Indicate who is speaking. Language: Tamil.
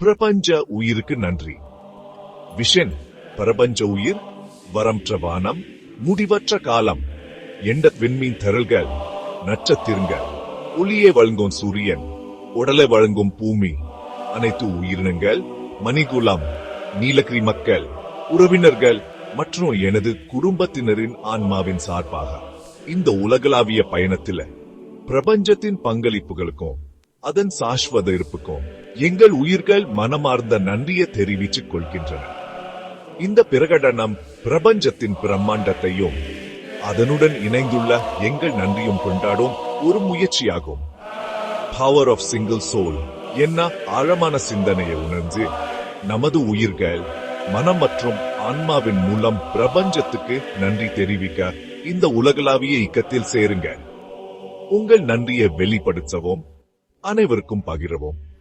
Speaker 1: பிரபஞ்ச உயிருக்கு நன்றி. விஷன் பிரபஞ்ச உயிர் வரம்ற்ற வானம் முடிவற்ற காலம். எண்ட விண்மீன் தரல்கள் நட்சத்திரங்கள். ஒளியை வழங்கும் சூரியன் உடலை வழங்கும் பூமி. அனைத்து உயிரினங்கள் மணிகுலம் நீலகிரி மக்கள் உறவினர்கள் மற்றும் எனது குடும்பத்தினரின் ஆன்மாவின் சார்பாக இந்த உலகளாவிய பயணத்தில் பிரபஞ்சத்தின் பங்களிப்புகளுக்கும் அதன் சாஸ்வத இருப்புக்கும் எங்கள் உயிர்கள் மனமார்ந்த நன்றியை தெரிவித்துக் கொள்கின்றன. இந்த பிரகடனம் பிரபஞ்சத்தின் பிரம்மாண்டத்தையும் அதனுடன் இணைந்துள்ள எங்கள் நன்றியும் கொண்டாடும் ஒரு முயற்சியாகும். பவர் ஆஃப் சிங்கிள் சோல் என்ன ஆழமான சிந்தனையை உணர்ந்து நமது உயிர்கள் மனம் மற்றும் ஆன்மாவின் மூலம் பிரபஞ்சத்துக்கு நன்றி தெரிவிக்க இந்த உலகளாவிய இயக்கத்தில் சேருங்க உங்கள் நன்றியை வெளிப்படுத்தவும் அனைவருக்கும் பகிரவும்.